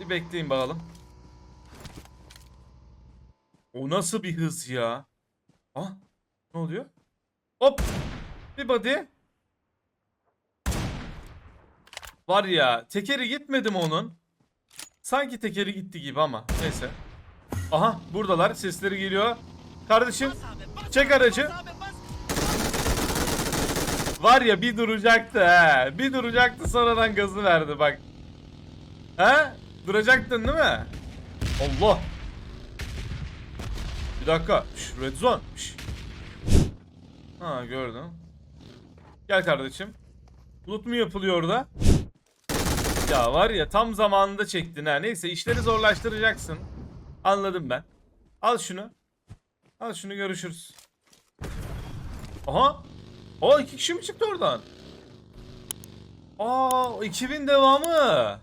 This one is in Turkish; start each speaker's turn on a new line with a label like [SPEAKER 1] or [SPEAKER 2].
[SPEAKER 1] Bir bekleyin bakalım. O nasıl bir hız ya? Ah ne oluyor? Hop. Bir body. Var ya tekeri gitmedi mi onun? Sanki tekeri gitti gibi ama neyse. Aha buradalar sesleri geliyor. Kardeşim çek aracı. Var ya bir duracaktı he. Bir duracaktı sonradan gazı verdi bak. He? Duracaktın değil mi? Allah. Bir dakika. Şş, red zone. Şş. Ha gördüm. Gel kardeşim. Loot mu yapılıyor orada? Ya var ya tam zamanında çektin ha. Neyse işleri zorlaştıracaksın. Anladım ben. Al şunu. Al şunu görüşürüz. Aha. Aa iki kişi mi çıktı oradan? Aa 2000 devamı.